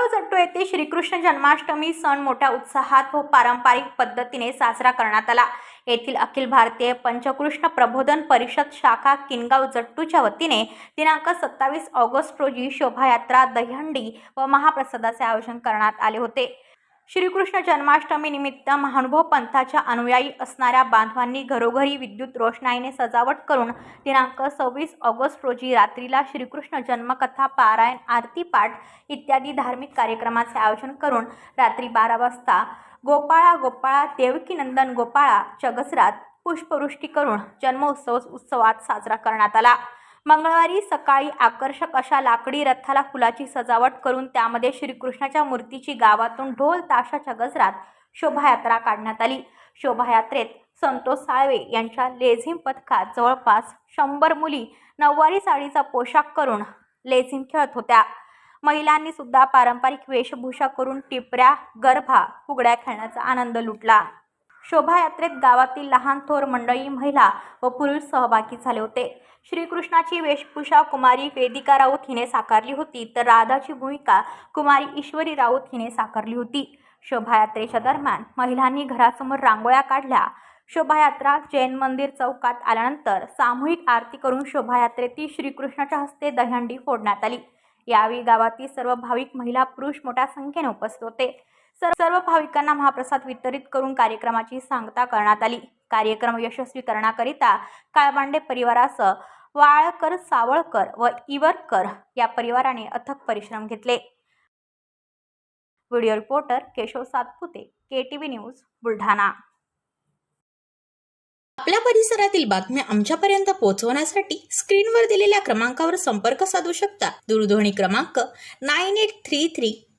किनगाव जट्टू येथे श्रीकृष्ण जन्माष्टमी सण मोठ्या उत्साहात व पारंपरिक पद्धतीने साजरा करण्यात आला. येथील अखिल भारतीय पंचकृष्ण प्रबोधन परिषद शाखा किनगाव जट्टूच्या वतीने दिनांक सत्तावीस ऑगस्ट रोजी शोभायात्रा दहीहंडी व महाप्रसादाचे आयोजन करण्यात आले होते. श्रीकृष्ण जन्माष्टमी निमित्त महानुभव पंथाच्या अनुयायी असणाऱ्या बांधवांनी घरोघरी विद्युत रोषणाईने सजावट करून दिनांक सव्वीस ऑगस्ट रोजी रात्रीला श्रीकृष्ण जन्मकथा पारायण आरती पाठ इत्यादी धार्मिक कार्यक्रमाचे आयोजन करून रात्री बारा वाजता गोपाळा गोपाळा देवकीनंदन गोपाळा चगसरात पुष्पवृष्टी करून जन्मोत्सव उत्सवात साजरा करण्यात आला. मंगळवारी सकाळी आकर्षक अशा लाकडी रथाला फुलाची सजावट करून त्यामध्ये श्रीकृष्णाच्या मूर्तीची गावातून ढोल ताशाच्या गजरात शोभायात्रा काढण्यात आली. शोभायात्रेत संतोष साळवे यांच्या लेझिम पथकात जवळपास शंभर मुली नऊवारी साडीचा पोशाख करून लेझिम खेळत होत्या. महिलांनी सुद्धा पारंपरिक वेशभूषा करून टिपऱ्या गरभा फुगड्या खेळण्याचा आनंद लुटला. शोभायात्रेत गावातील लहान थोर मंडळी महिला व पुरुष सहभागी झाले होते. श्रीकृष्णाची वेशभूषा कुमारी वेदिका राऊत हिने साकारली होती तर राधाची भूमिका कुमारी ईश्वरी राऊत हिने साकारली होती. शोभायात्रेच्या दरम्यान महिलांनी घरासमोर रांगोळ्या काढल्या. शोभायात्रा जैन मंदिर चौकात आल्यानंतर सामूहिक आरती करून शोभायात्रेतील श्रीकृष्णाच्या हस्ते दहीहंडी फोडण्यात आली. यावेळी गावातील सर्व भाविक महिला पुरुष मोठ्या संख्येने उपस्थित होते. सर्व भाविकांना महाप्रसाद वितरित करून कार्यक्रमाची सांगता करण्यात आली. कार्यक्रम यशस्वी करण्याकरिता काळबांडे परिवारासह वाळकर सावळकर व इवरकर या परिवाराने अथक परिश्रम घेतले. Video reporter Keshav Satpute K T V news Buldhana. आपल्या परिसरातील बातम्या आमच्यापर्यंत पोहोचवण्यासाठी स्क्रीनवर दिलेल्या क्रमांकावर संपर्क साधू शकता. दूरध्वनी क्रमांक nine eight three three